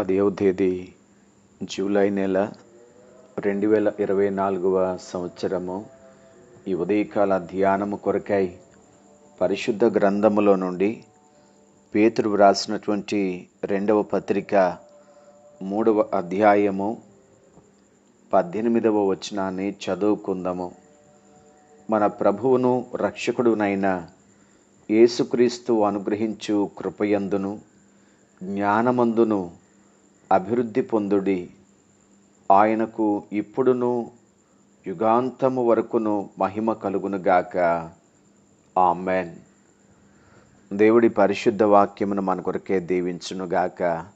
పదిహవ తేదీ జూలై నెల రెండు వేల ఇరవై నాలుగవ సంవత్సరము. ఈ ఉదయకాల ధ్యానము కొరకై పరిశుద్ధ గ్రంథములో నుండి పేతురు వ్రాసినటువంటి రెండవ పత్రిక మూడవ అధ్యాయము పద్దెనిమిదవ వచనాన్ని చదువుకుందాము. మన ప్రభువును రక్షకుడునైన యేసుక్రీస్తు అనుగ్రహించు కృపయందును జ్ఞానమందును అభివృద్ధి పొందుడి. ఆయనకు ఇప్పుడును యుగాంతము వరకును మహిమ కలుగునుగాక ఆమెన్. దేవుడి పరిశుద్ధ వాక్యమును మన కొరకే దీవించునుగాక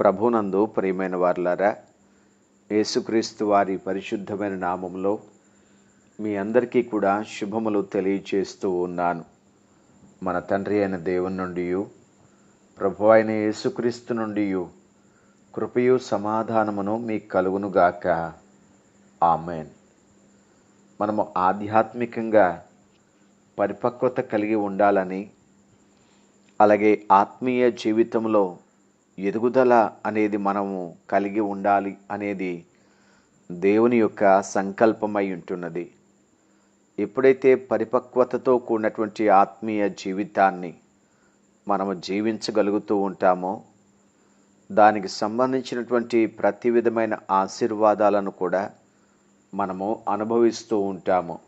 ప్రభునందు ప్రియమైన వారులారా యేసుక్రీస్తు వారి పరిశుద్ధమైన నామంలో మీ అందరికీ కూడా శుభములు తెలియచేస్తూ ఉన్నాను. మన తండ్రి అయిన దేవుని నుండి ప్రభు అయిన యేసుక్రీస్తు నుండి కృపయు సమాధానమును మీకు కలుగునుగాక. ఆమెన్. మనము ఆధ్యాత్మికంగా పరిపక్వత కలిగి ఉండాలని అలాగే ఆత్మీయ జీవితంలో ఎదుగుదల అనేది మనము కలిగి ఉండాలి అనేది దేవుని యొక్క సంకల్పమై ఉంటున్నది. ఎప్పుడైతే పరిపక్వతతో కూడినటువంటి ఆత్మీయ జీవితాన్ని మనము జీవించగలుగుతూ ఉంటామో దానికి సంబంధించినటువంటి ప్రతి విధమైన ఆశీర్వాదాలను కూడా మనము అనుభవిస్తూ ఉంటాము.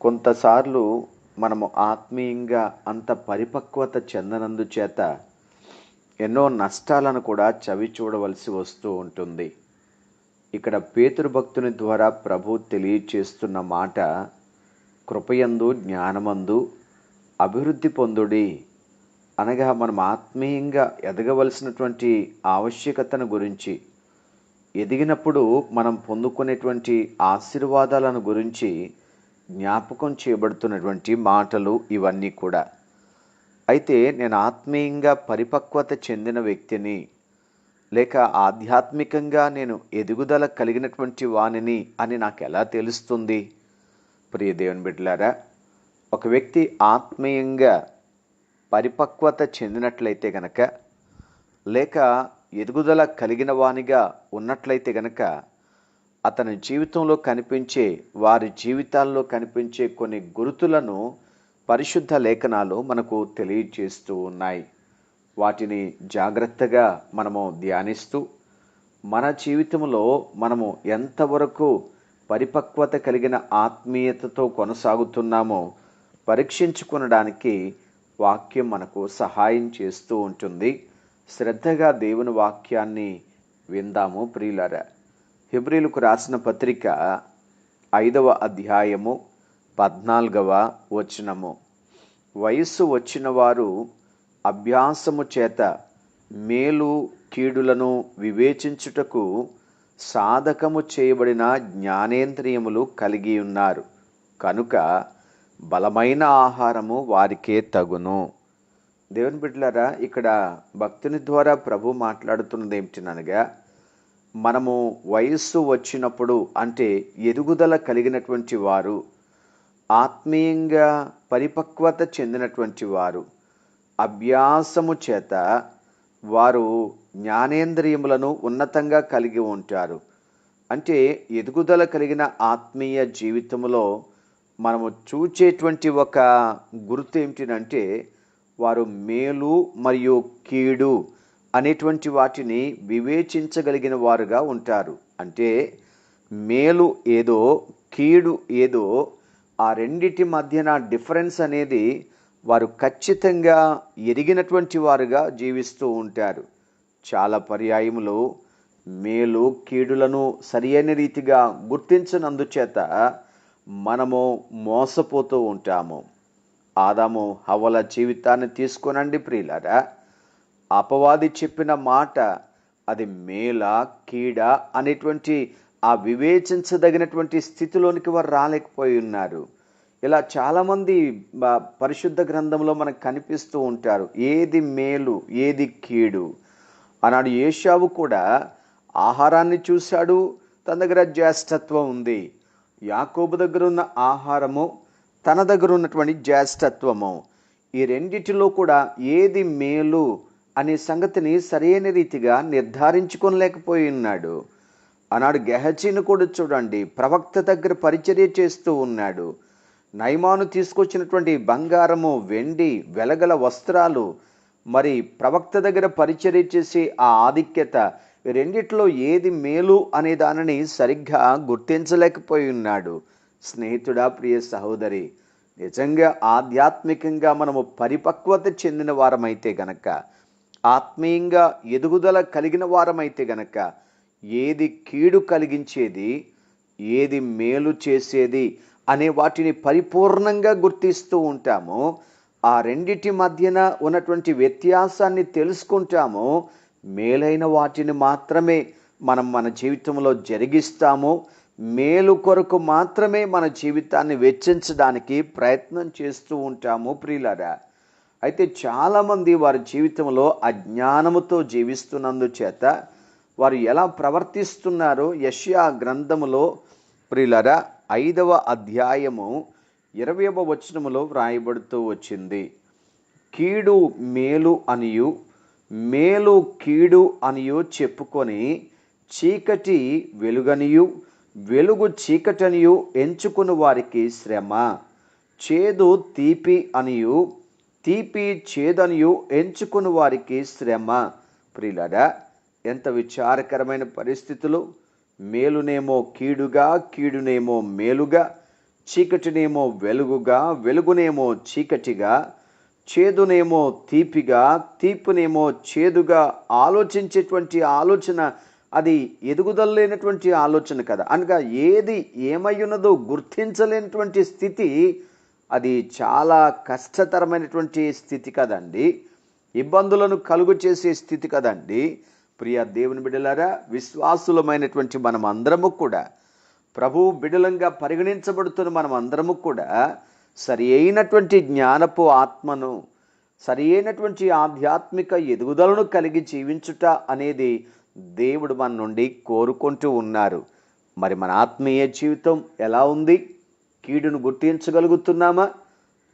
కొంతసార్లు మనము ఆత్మీయంగా అంత పరిపక్వత చెందనందు చేత ఎన్నో నష్టాలను కూడా చవి చూడవలసి వస్తూ ఉంటుంది. ఇక్కడ పేతురు భక్తుని ద్వారా ప్రభు తెలియచేస్తున్న మాట కృపయందు జ్ఞానమందు అభివృద్ధి పొందుడి అనగా మనం ఆత్మీయంగా ఎదగవలసినటువంటి ఆవశ్యకతను గురించి ఎదిగినప్పుడు మనం పొందుకునేటువంటి ఆశీర్వాదాలను గురించి జ్ఞాపకం చేయబడుతున్నటువంటి మాటలు ఇవన్నీ కూడా. అయితే నేను ఆత్మీయంగా పరిపక్వత చెందిన వ్యక్తిని లేక ఆధ్యాత్మికంగా నేను ఎదుగుదల కలిగినటువంటి వాణిని అని నాకు ఎలా తెలుస్తుంది? ప్రియ దేవుని బిడ్డలారా ఒక వ్యక్తి ఆత్మీయంగా పరిపక్వత చెందినట్లయితే గనక లేక ఎదుగుదల కలిగిన వానిగా ఉన్నట్లయితే గనక అతని జీవితంలో కనిపించే వారి జీవితాల్లో కనిపించే కొన్ని గురుతులను పరిశుద్ధ లేఖనాలు మనకు తెలియజేస్తూ ఉన్నాయి. వాటిని జాగ్రత్తగా మనము ధ్యానిస్తూ మన జీవితంలో మనము ఎంతవరకు పరిపక్వత కలిగిన ఆత్మీయతతో కొనసాగుతున్నామో పరీక్షించుకునడానికి వాక్యం మనకు సహాయం చేస్తూ ఉంటుంది. శ్రద్ధగా దేవుని వాక్యాన్ని విందాము ప్రియులరా. హిబ్రిలకు రాసిన పత్రిక ఐదవ అధ్యాయము పద్నాలుగవ వచనము. వయస్సు వచ్చిన వారు అభ్యాసము చేత మేలు కీడులను వివేచించుటకు సాధకము చేయబడిన జ్ఞానేంద్రియములు కలిగి ఉన్నారు. కనుక బలమైన ఆహారము వారికే తగును. దేవుని బిడ్డలారా ఇక్కడ భక్తుని ద్వారా ప్రభు మాట్లాడుతున్నది ఏమిటినగా మనము వయస్సు వచ్చినప్పుడు అంటే ఎదుగుదల కలిగినటువంటి వారు ఆత్మీయంగా పరిపక్వత చెందినటువంటి వారు అభ్యాసము చేత వారు జ్ఞానేంద్రియములను ఉన్నతంగా కలిగి ఉంటారు. అంటే ఎదుగుదల కలిగిన ఆత్మీయ జీవితంలో మనము చూచేటువంటి ఒక గుర్తు ఏమిటినంటే వారు మేలు మరియు కీడు అనేటువంటి వాటిని వివేచించగలిగిన వారుగా ఉంటారు. అంటే మేలు ఏదో కీడు ఏదో ఆ రెండిటి మధ్యన డిఫరెన్స్ అనేది వారు ఖచ్చితంగా ఎరిగినటువంటి వారుగా జీవిస్తూ ఉంటారు. చాలా పర్యాయములు మేలు కీడులను సరియైన రీతిగా గుర్తించనందుచేత మనము మోసపోతూ ఉంటాము. ఆదాము హవల జీవితాన్ని తీసుకునండి ప్రియులారా. అపవాది చెప్పిన మాట అది మేల కీడ అనేటువంటి ఆ వివేచించదగినటువంటి స్థితిలోనికి వారు రాలేకపోయి ఉన్నారు. ఇలా చాలామంది పరిశుద్ధ గ్రంథంలో మనకు కనిపిస్తూ ఉంటారు. ఏది మేలు ఏది కీడు? ఆనాడు ఏషావు కూడా ఆహారాన్ని చూశాడు. తన దగ్గర జ్యేష్ఠత్వం ఉంది. యాకోబు దగ్గర ఉన్న ఆహారము తన దగ్గర ఉన్నటువంటి జ్యేష్ఠత్వము. ఈ రెండిటిలో కూడా ఏది మేలు అనే సంగతిని సరైన రీతిగా నిర్ధారించుకోలేకపోయి ఉన్నాడు. ఆనాడు గెహజీని కూడా చూడండి ప్రవక్త దగ్గర పరిచర్య చేస్తూ ఉన్నాడు. నైమాను తీసుకొచ్చినటువంటి బంగారము వెండి వెలగల వస్త్రాలు మరి ప్రవక్త దగ్గర పరిచర్య చేసే ఆ ఆధిక్యత రెండిట్లో ఏది మేలు అనే దానిని సరిగ్గా గుర్తించలేకపోయి ఉన్నాడు. స్నేహితుడా ప్రియ సహోదరి నిజంగా ఆధ్యాత్మికంగా మనము పరిపక్వత చెందిన వారమైతే గనక ఆత్మీయంగా ఎదుగుదల కలిగిన వారమైతే గనక ఏది కీడు కలిగించేది ఏది మేలు చేసేది అనే వాటిని పరిపూర్ణంగా గుర్తిస్తూ ఉంటాము ఆ రెండిటి మధ్యన ఉన్నటువంటి వ్యత్యాసాన్ని తెలుసుకుంటాము మేలైన వాటిని మాత్రమే మనం మన జీవితంలో జరిగిస్తాము. మేలు కొరకు మాత్రమే మన జీవితాన్ని వెచ్చించడానికి ప్రయత్నం చేస్తూ ఉంటాము ప్రియులరా. అయితే చాలామంది వారి జీవితంలో అజ్ఞానముతో జీవిస్తున్నందుచేత వారు ఎలా ప్రవర్తిస్తున్నారో యష్యా గ్రంథములో ప్రియులరా ఐదవ అధ్యాయము ఇరవయవ వచనములో వ్రాయబడుతూ వచ్చింది. కీడు మేలు అనియు మేలు కీడు అనియు చెప్పుకొని చీకటి వెలుగనియు వెలుగు చీకటనియు ఎంచుకుని వారికి శ్రమ. చేదు తీపి అనియు తీపి చేదనియు ఎంచుకుని వారికి శ్రమ. ప్రియులడా ఎంత విచారకరమైన పరిస్థితులు. మేలునేమో కీడుగా కీడునేమో మేలుగా చీకటినేమో వెలుగుగా వెలుగునేమో చీకటిగా చేదునేమో తీపిగా తీపునేమో చేదుగా ఆలోచించేటువంటి ఆలోచన అది ఎదుగుదల లేనటువంటి ఆలోచన కదా. అనగా ఏది ఏమయ్యున్నదో గుర్తించలేనటువంటి స్థితి అది చాలా కష్టతరమైనటువంటి స్థితి కదండి. ఇబ్బందులను కలుగు చేసే స్థితి కదండి. ప్రియ దేవుని బిడ్డలారా విశ్వాసులమైనటువంటి మనం అందరము కూడా ప్రభు బిడలంగా పరిగణించబడుతున్న మనం అందరము కూడా సరి అయినటువంటి జ్ఞానపు ఆత్మను సరి అయినటువంటి ఆధ్యాత్మిక ఎదుగుదలను కలిగి జీవించుట అనేది దేవుడు మన నుండి కోరుకుంటూ ఉన్నారు. మరి మన ఆత్మీయ జీవితం ఎలా ఉంది? కీడును గుర్తించగలుగుతున్నామా?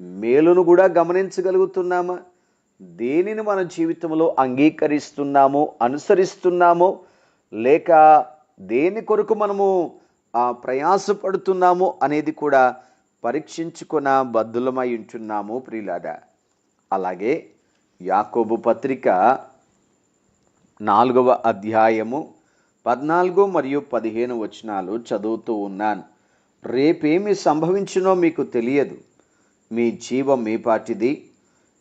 మేలును కూడా గమనించగలుగుతున్నామా? దేనిని మన జీవితంలో అంగీకరిస్తున్నామో అనుసరిస్తున్నామో లేక దేని కొరకు మనము ప్రయాసపడుతున్నాము ప్రయాసపడుతున్నామో అనేది కూడా పరీక్షించుకున్న బద్దులమై ఉంటున్నాము ప్రియులారా. అలాగే యాకోబు పత్రిక నాలుగవ అధ్యాయము పద్నాలుగు మరియు పదిహేను వచనాలు చదువుతూ ఉన్నాను. రేపేమి సంభవించునో మీకు తెలియదు. మీ జీవం మీ పాటిది.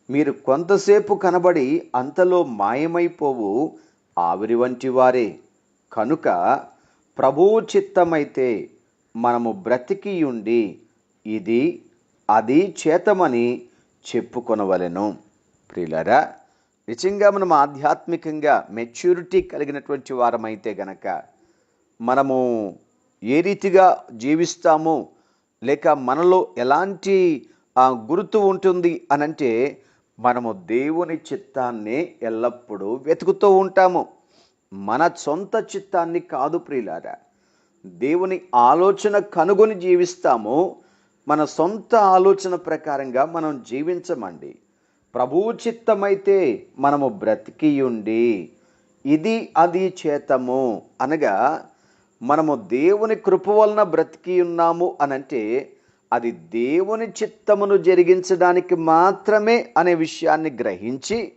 మీరు కొంతసేపు కనబడి అంతలో మాయమైపోవు ఆవిరి వంటి వారే. కనుక ప్రభువు చిత్తమైతే మనము బ్రతికి ఉండి ఇది అది చేతమని చెప్పుకొనవలెను. ప్రియులరా నిజంగా మనం ఆధ్యాత్మికంగా మెచ్యూరిటీ కలిగినటువంటి వారమైతే గనక మనము ఏ రీతిగా జీవిస్తాము లేక మనలో ఎలాంటి గుర్తు ఉంటుంది అనంటే మనము దేవుని చిత్తాన్ని ఎల్లప్పుడూ వెతుకుతూ ఉంటాము. మన సొంత చిత్తాన్ని కాదు ప్రియులారా. దేవుని ఆలోచన కనుగొని జీవిస్తాము మన సొంత ఆలోచన ప్రకారంగా మనం జీవించమండి. ప్రభువు చిత్తమైతే మనము బ్రతికి ఉండి ఇది అది చేతము అనగా మనము దేవుని కృప వలన బ్రతికి ఉన్నాము అనంటే అది దేవుని చిత్తమును జరిగించడానికి మాత్రమే అనే విషయాన్ని గ్రహించి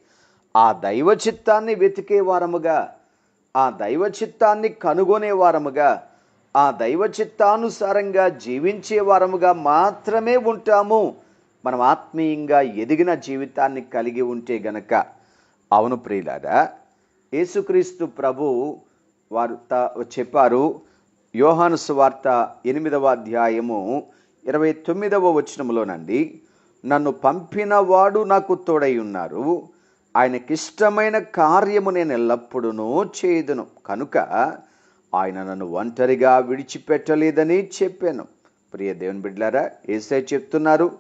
ఆ దైవ చిత్తాన్ని వెతికే వారముగా ఆ దైవ చిత్తాన్ని కనుగొనే వారముగా ఆ దైవ చిత్తానుసారంగా జీవించే వారముగా మాత్రమే ఉంటాము. మనం ఆత్మీయంగా ఎదిగిన జీవితాన్ని కలిగి ఉంటే గనక. అవును ప్రియులారా యేసుక్రీస్తు ప్రభు వారు త- చెప్పారు. యోహాను సువార్త ఎనిమిదవ అధ్యాయము ఇరవై తొమ్మిదవ వచనములోనండి నన్ను పంపిన వాడు నాకు తోడై ఉన్నారు. ఆయనకిష్టమైన కార్యము నేను ఎల్లప్పుడూ చేయదును. కనుక ఆయన నన్ను ఒంటరిగా విడిచిపెట్టలేదని చెప్పాను. ప్రియ దేవుని బిడ్డలారా ఏసై చెప్తున్నారు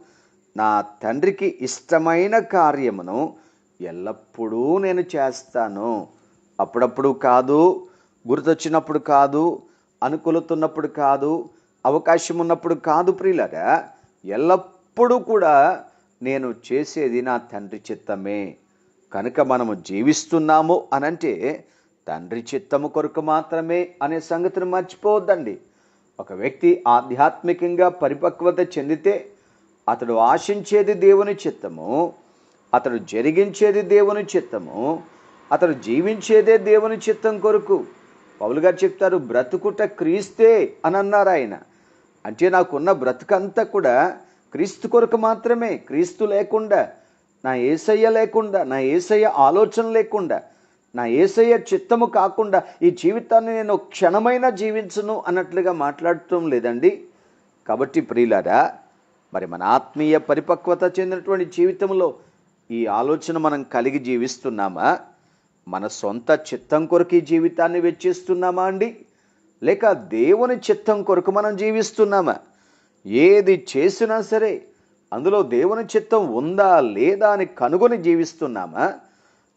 నా తండ్రికి ఇష్టమైన కార్యమును ఎల్లప్పుడూ నేను చేస్తాను. అప్పుడప్పుడు కాదు గుర్తొచ్చినప్పుడు కాదు అనుకూలతున్నప్పుడు కాదు అవకాశం ఉన్నప్పుడు కాదు ప్రియులరా ఎల్లప్పుడూ కూడా నేను చేసేది నా తండ్రి చిత్తమే. కనుక మనము జీవిస్తున్నాము అనంటే తండ్రి చిత్తము కొరకు మాత్రమే అనే సంగతిని మర్చిపోవద్దండి. ఒక వ్యక్తి ఆధ్యాత్మికంగా పరిపక్వత చెందితే అతడు ఆశించేది దేవుని చిత్తము అతడు జరిగించేది దేవుని చిత్తము అతడు జీవించేదే దేవుని చిత్తం కొరకు. పౌలు గారు చెప్తారు బ్రతుకుట క్రీస్తే అని అన్నారు ఆయన. అంటే నాకున్న బ్రతుకంతా కూడా క్రీస్తు కొరకు మాత్రమే క్రీస్తు లేకుండా నా ఏసయ్య లేకుండా నా ఏసయ్య ఆలోచన లేకుండా నా ఏసయ్య చిత్తము కాకుండా ఈ జీవితాన్ని నేను క్షణమైనా జీవించను అన్నట్లుగా మాట్లాడటం లేదండి. కాబట్టి ప్రియులారా మరి మన ఆత్మీయ పరిపక్వత చెందినటువంటి జీవితంలో ఈ ఆలోచన మనం కలిగి జీవిస్తున్నామా? మన సొంత చిత్తం కొరకు ఈ జీవితాన్ని వెచ్చిస్తున్నామా అండి? లేక దేవుని చిత్తం కొరకు మనం జీవిస్తున్నామా? ఏది చేసినా సరే అందులో దేవుని చిత్తం ఉందా లేదా అని కనుగొని జీవిస్తున్నామా?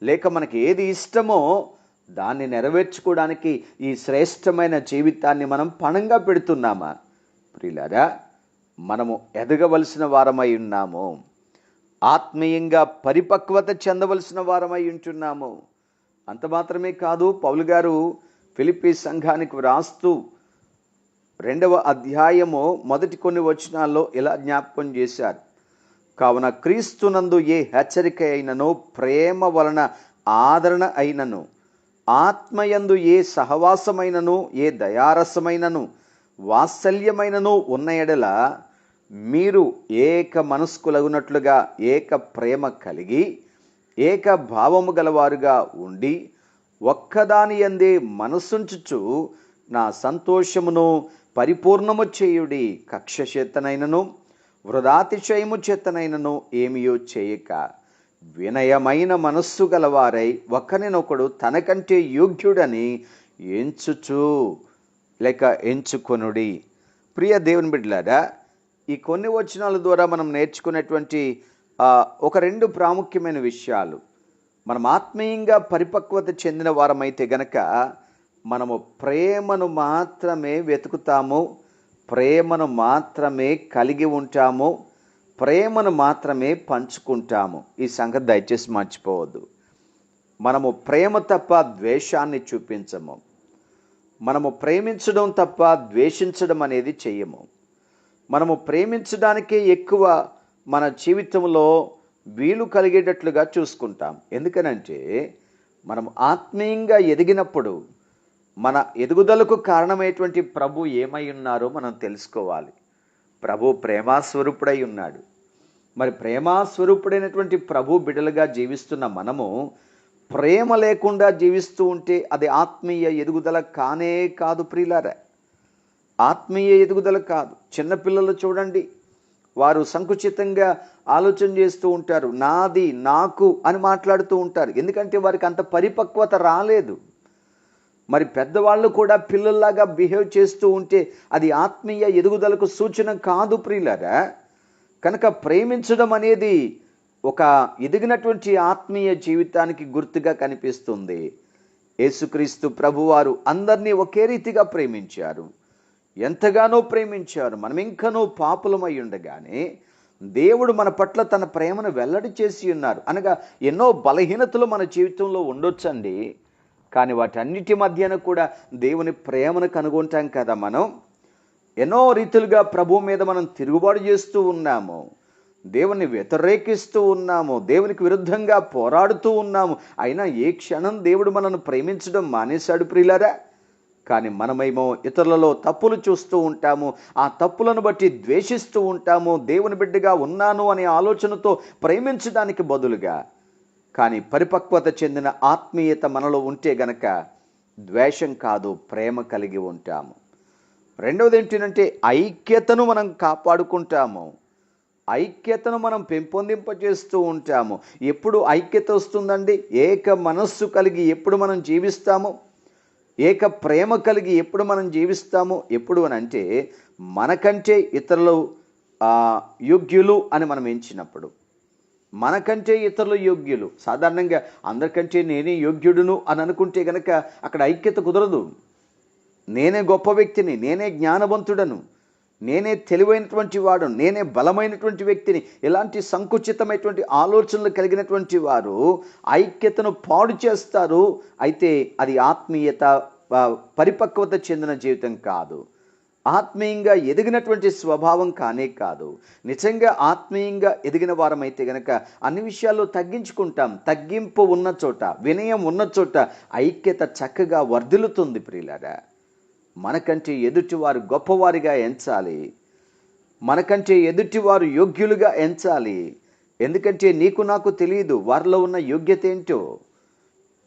లేక మనకి ఏది ఇష్టమో దాన్ని నెరవేర్చుకోవడానికి ఈ శ్రేష్టమైన జీవితాన్ని మనం పణంగా పెడుతున్నామా? ప్రియులారా మనము ఎదగవలసిన వారమై ఉన్నాము. ఆత్మీయంగా పరిపక్వత చెందవలసిన వారమై ఉంటున్నాము. అంత మాత్రమే కాదు పౌలు గారు ఫిలిప్పీ సంఘానికి వ్రాస్తూ రెండవ అధ్యాయము మొదటి కొన్ని వచనాల్లో ఇలా జ్ఞాపకం చేశారు. కావున క్రీస్తునందు ఏ హెచ్చరిక అయినను ప్రేమ వలన ఆదరణ అయినను ఆత్మయందు ఏ సహవాసమైనను ఏ దయారసమైనను వాత్సల్యమైనను ఉన్న ఎడల మీరు ఏక మనస్కులగునట్లుగా ఏక ప్రేమ కలిగి ఏక భావము గలవారుగా ఉండి ఒక్కదాని అందే మనస్సుంచుచు నా సంతోషమును పరిపూర్ణము చేయుడి కక్ష చేతనైనను వృధాతిశయము చేతనైనను ఏమియో చేయక వినయమైన మనస్సు గలవారై ఒకరినొకడు తనకంటే యోగ్యుడని ఎంచుచు లేక ఎంచుకొనుడి. ప్రియ దేవుని బిడ్డలారా ఈ కొన్ని వచనాల ద్వారా మనం నేర్చుకునేటువంటి ఒక రెండు ప్రాముఖ్యమైన విషయాలు. మనం ఆత్మీయంగా పరిపక్వత చెందిన వారమైతే గనక మనము ప్రేమను మాత్రమే వెతుకుతాము ప్రేమను మాత్రమే కలిగి ఉంటాము ప్రేమను మాత్రమే పంచుకుంటాము. ఈ సంగతి దయచేసి మర్చిపోవద్దు. మనము ప్రేమ తప్ప ద్వేషాన్ని చూపించము. మనము ప్రేమించడం తప్ప ద్వేషించడం అనేది చెయ్యము. మనము ప్రేమించడానికే ఎక్కువ మన జీవితంలో వీలు కలిగేటట్లుగా చూసుకుంటాం. ఎందుకనంటే మనం ఆత్మీయంగా ఎదిగినప్పుడు మన ఎదుగుదలకు కారణమైనటువంటి ప్రభు ఏమై ఉన్నారో మనం తెలుసుకోవాలి. ప్రభు ప్రేమాస్వరూపుడై ఉన్నాడు. మరి ప్రేమాస్వరూపుడైనటువంటి ప్రభు బిడలుగా జీవిస్తున్న మనము ప్రేమ లేకుండా జీవిస్తూ ఉంటే అది ఆత్మీయ ఎదుగుదల కానే కాదు ప్రియులారా. ఆత్మీయ ఎదుగుదల కాదు. చిన్నపిల్లలు చూడండి. వారు సంకుచితంగా ఆలోచన చేస్తూ ఉంటారు. నాది నాకు అని మాట్లాడుతూ ఉంటారు. ఎందుకంటే వారికి అంత పరిపక్వత రాలేదు. మరి పెద్దవాళ్ళు కూడా పిల్లల్లాగా బిహేవ్ చేస్తూ ఉంటే అది ఆత్మీయ ఎదుగుదలకు సూచన కాదు ప్రియులరా. కనుక ప్రేమించడం అనేది ఒక ఎదిగినటువంటి ఆత్మీయ జీవితానికి గుర్తుగా కనిపిస్తుంది. యేసుక్రీస్తు ప్రభువారు అందరినీ ఒకే రీతిగా ప్రేమించారు. ఎంతగానో ప్రేమించారు. మనం ఇంకనూ పాపులమై ఉండగానే దేవుడు మన పట్ల తన ప్రేమను వెల్లడి చేసి ఉన్నారు. అనగా ఎన్నో బలహీనతలు మన జీవితంలో ఉండొచ్చండి. కానీ వాటన్నిటి మధ్యన కూడా దేవుని ప్రేమను కనుగొంటాం కదా మనం? ఎన్నో రీతులుగా ప్రభు మీద మనం తిరుగుబాటు చేస్తూ ఉన్నాము. దేవుని వ్యతిరేకిస్తూ ఉన్నాము. దేవునికి విరుద్ధంగా పోరాడుతూ ఉన్నాము. అయినా ఏ క్షణం దేవుడు మనల్ని ప్రేమించడం మానేశాడు ప్రియులరా? కానీ మనమేమో ఇతరులలో తప్పులు చూస్తూ ఉంటాము. ఆ తప్పులను బట్టి ద్వేషిస్తూ ఉంటాము. దేవుని బిడ్డగా ఉన్నాను అనే ఆలోచనతో ప్రేమించడానికి బదులుగా కానీ పరిపక్వత చెందిన ఆత్మీయత మనలో ఉంటే గనక ద్వేషం కాదు ప్రేమ కలిగి ఉంటాము. రెండవది ఏంటంటే ఐక్యతను మనం కాపాడుకుంటాము. ఐక్యతను మనం పెంపొందింపజేస్తూ ఉంటాము. ఎప్పుడు ఐక్యత వస్తుందండి? ఏక మనస్సు కలిగి ఎప్పుడు మనం జీవిస్తాము? ఏక ప్రేమ కలిగి ఎప్పుడు మనం జీవిస్తాము? ఎప్పుడు అని అంటే మనకంటే ఇతరులు యోగ్యులు అని మనం ఎంచినప్పుడు. మనకంటే ఇతరులు యోగ్యులు. సాధారణంగా అందరికంటే నేనే యోగ్యుడును అని అనుకుంటే గనక అక్కడ ఐక్యత కుదరదు. నేనే గొప్ప వ్యక్తిని నేనే జ్ఞానవంతుడను నేనే తెలివైనటువంటి వాడు నేనే బలమైనటువంటి వ్యక్తిని ఇలాంటి సంకుచితమైనటువంటి ఆలోచనలు కలిగినటువంటి వారు ఐక్యతను పాడు చేస్తారు. అయితే అది ఆత్మీయత పరిపక్వత చెందిన జీవితం కాదు. ఆత్మీయంగా ఎదిగినటువంటి స్వభావం కానే కాదు. నిజంగా ఆత్మీయంగా ఎదిగిన వారమైతే గనక అన్ని విషయాల్లో తగ్గించుకుంటాం. తగ్గింపు ఉన్న చోట వినయం ఉన్న చోట ఐక్యత చక్కగా వర్ధిల్లుతుంది ప్రియులారా. మనకంటే ఎదుటివారు గొప్పవారిగా ఎంచాలి. మనకంటే ఎదుటివారు యోగ్యులుగా ఎంచాలి. ఎందుకంటే నీకు నాకు తెలియదు వారిలో ఉన్న యోగ్యత ఏంటో.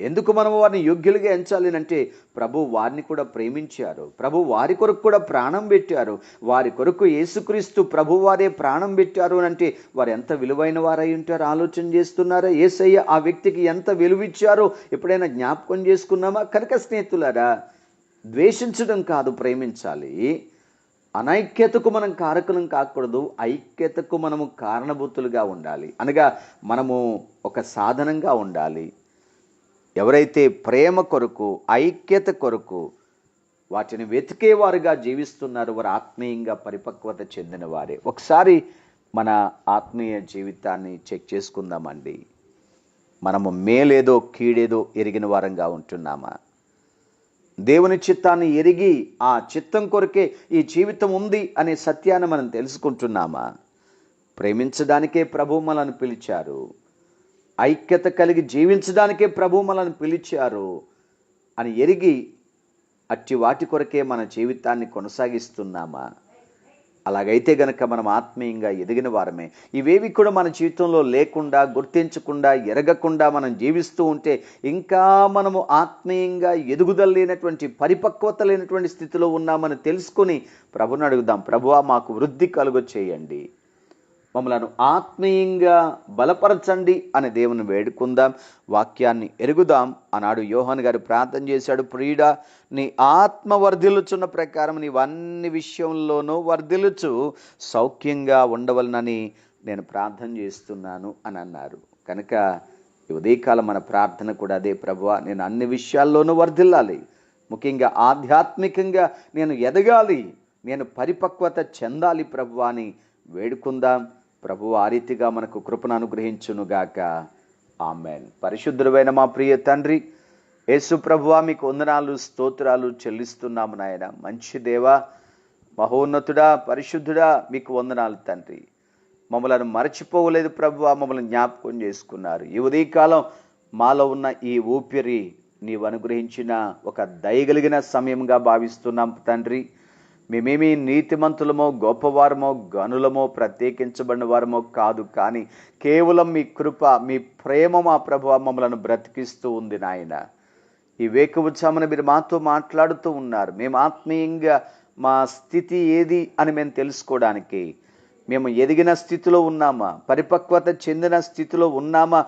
ఎందుకు మనం వారిని యోగ్యులుగా ఎంచాలి అంటే ప్రభు వారిని కూడా ప్రేమించారు. ప్రభు వారి కొరకు కూడా ప్రాణం పెట్టారు. వారి కొరకు యేసుక్రీస్తు ప్రభు వారే ప్రాణం పెట్టారు అని అంటే వారు ఎంత విలువైన వారై ఉంటారు ఆలోచన చేస్తున్నారా? ఏసయ్య ఆ వ్యక్తికి ఎంత విలువిచ్చారో ఎప్పుడైనా జ్ఞాపకం చేసుకున్నామా? కనుక స్నేహితులారా ద్వేషించడం కాదు ప్రేమించాలి. అనైక్యతకు మనం కారకులం కాకూడదు. ఐక్యతకు మనము కారణభూతులుగా ఉండాలి. అనగా మనము ఒక సాధనంగా ఉండాలి. ఎవరైతే ప్రేమ కొరకు ఐక్యత కొరకు వాటిని వెతికేవారుగా జీవిస్తున్నారు వారు ఆత్మీయంగా పరిపక్వత చెందిన వారే ఒకసారి మన ఆత్మీయ జీవితాన్ని చెక్ చేసుకుందామండి. మనము మేలేదో కీడేదో ఎరిగిన వారంగా ఉంటున్నామా? దేవుని చిత్తాన్ని ఎరిగి ఆ చిత్తం కొరకే ఈ జీవితం ఉంది అనే సత్యాన్ని మనం తెలుసుకుంటున్నామా? ప్రేమించడానికే ప్రభు మనల్ని పిలిచారు. ఐక్యత కలిగి జీవించడానికే ప్రభు మనల్ని పిలిచారు అని ఎరిగి అట్టి వాటి కొరకే మన జీవితాన్ని కొనసాగిస్తున్నామా? అలాగైతే గనక మనం ఆత్మీయంగా ఎదిగిన వారమే. ఇవేవి కూడా మన జీవితంలో లేకుండా గుర్తించకుండా ఎరగకుండా మనం జీవిస్తూ ఉంటే ఇంకా మనము ఆత్మీయంగా ఎదుగుదల లేనటువంటి పరిపక్వత లేనటువంటి స్థితిలో ఉన్నామని తెలుసుకొని ప్రభుని అడుగుదాం. ప్రభువా మాకు వృద్ధి కలుగు చేయండి మమ్మలను ఆత్మీయంగా బలపరచండి అని దేవుని వేడుకుందాం. వాక్యాన్ని ఎరుగుదాం. అన్నాడు యోహన్ గారు ప్రార్థన చేశాడు. ప్రియుడ నీ ఆత్మ వర్ధిల్లుచున్న ప్రకారం నీవన్ని విషయంలోనూ వర్ధిల్లుచు సౌఖ్యంగా ఉండవలనని నేను ప్రార్థన చేస్తున్నాను అని అన్నారు. కనుక ఉదయకాలం మన ప్రార్థన కూడా అదే ప్రభువ నేను అన్ని విషయాల్లోనూ వర్ధిల్లాలి. ముఖ్యంగా ఆధ్యాత్మికంగా నేను ఎదగాలి. నేను పరిపక్వత చెందాలి ప్రభువా అని వేడుకుందాం. ప్రభు ఆ రీతిగా మనకు కృపను అనుగ్రహించునుగాక ఆమెన్. పరిశుద్ధుడైన మా ప్రియ తండ్రి యేసు ప్రభువా మీకు వందనాలు స్తోత్రాలు చెల్లిస్తున్నాము నాయన. మంచి దేవా మహోన్నతుడా పరిశుద్ధుడా మీకు వందనాలు తండ్రి. మమ్మలను మరచిపోవలేదు ప్రభు మమ్మల్ని జ్ఞాపకం చేసుకున్నారు. ఈ ఉదయకాలం మాలో ఉన్న ఈ ఊపిరి నీవు అనుగ్రహించిన ఒక దయగలిగిన సమయంగా భావిస్తున్నాం తండ్రి. మేమేమి నీతిమంతులమో గొప్పవారమో గనులమో ప్రత్యేకించబడిన వారమో కాదు కానీ కేవలం మీ కృప మీ ప్రేమ మా ప్రభు మమ్మలను బ్రతికిస్తూ ఉంది నాయన. ఈ వేకువచ్చామని మీరు మాతో మాట్లాడుతూ ఉన్నారు. మేము ఆత్మీయంగా మా స్థితి ఏది అని మేము తెలుసుకోవడానికి మేము ఎదిగిన స్థితిలో ఉన్నామా? పరిపక్వత చెందిన స్థితిలో ఉన్నామా?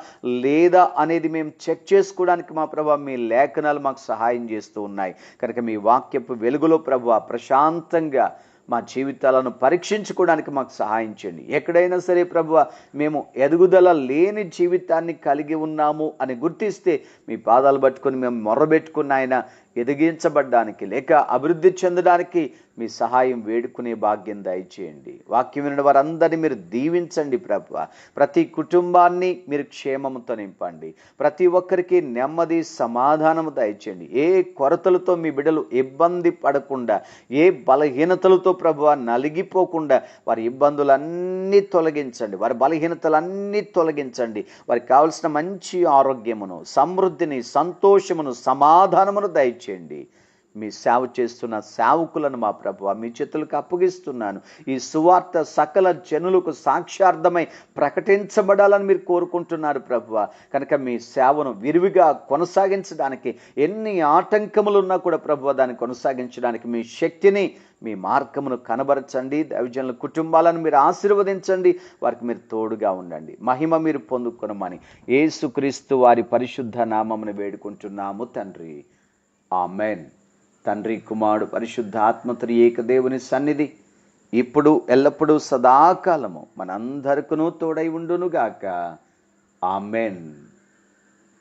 లేదా అనేది మేము చెక్ చేసుకోవడానికి మా ప్రభా మీ లేఖనాలు మాకు సహాయం చేస్తూ ఉన్నాయి. కనుక మీ వాక్యపు వెలుగులో ప్రభు ప్రశాంతంగా మా జీవితాలను పరీక్షించుకోవడానికి మాకు సహాయం చేయండి. ఎక్కడైనా సరే ప్రభు మేము ఎదుగుదల లేని జీవితాన్ని కలిగి ఉన్నాము అని గుర్తిస్తే మీ పాదాలు పట్టుకొని మేము మొర్రబెట్టుకున్న ఆయన ఎదిగించబడ్డానికి లేక అభివృద్ధి చెందడానికి మీ సహాయం వేడుకునే భాగ్యం దయచేయండి. వాక్యం విన వారందరినీ మీరు దీవించండి ప్రభు. ప్రతి కుటుంబాన్ని మీరు క్షేమముతో నింపండి. ప్రతి ఒక్కరికి నెమ్మది సమాధానము దయచేయండి. ఏ కొరతలతో మీ బిడ్డలు ఇబ్బంది పడకుండా ఏ బలహీనతలతో ప్రభు నలిగిపోకుండా వారి ఇబ్బందులన్నీ తొలగించండి. వారి బలహీనతలన్నీ తొలగించండి. వారికి కావలసిన మంచి ఆరోగ్యమును సమృద్ధిని సంతోషమును సమాధానమును దయచేయండి. మీ సేవ చేస్తున్న సేవకులను మా ప్రభు మీ చేతులకు అప్పగిస్తున్నాను. ఈ సువార్త సకల జనులకు సాక్ష్యార్థమై ప్రకటించబడాలని మీరు కోరుకుంటున్నారు ప్రభువ. కనుక మీ సేవను విరివిగా కొనసాగించడానికి ఎన్ని ఆటంకములు ఉన్నా కూడా ప్రభువ దాన్ని కొనసాగించడానికి మీ శక్తిని మీ మార్గమును కనబరచండి. దైవజనుల కుటుంబాలను మీరు ఆశీర్వదించండి. వారికి మీరు తోడుగా ఉండండి. మహిమ మీరు పొందుకొనమని ఏసుక్రీస్తు వారి పరిశుద్ధ నామమును వేడుకుంటున్నాము తండ్రి. ఆమెన్. తండ్రి కుమారుడు పరిశుద్ధ ఆత్మతరి ఏకదేవుని సన్నిధి. ఇప్పుడు ఎల్లప్పుడూ సదాకాలము మనందరికనూ తోడై ఉండునుగాక. ఆమెన్.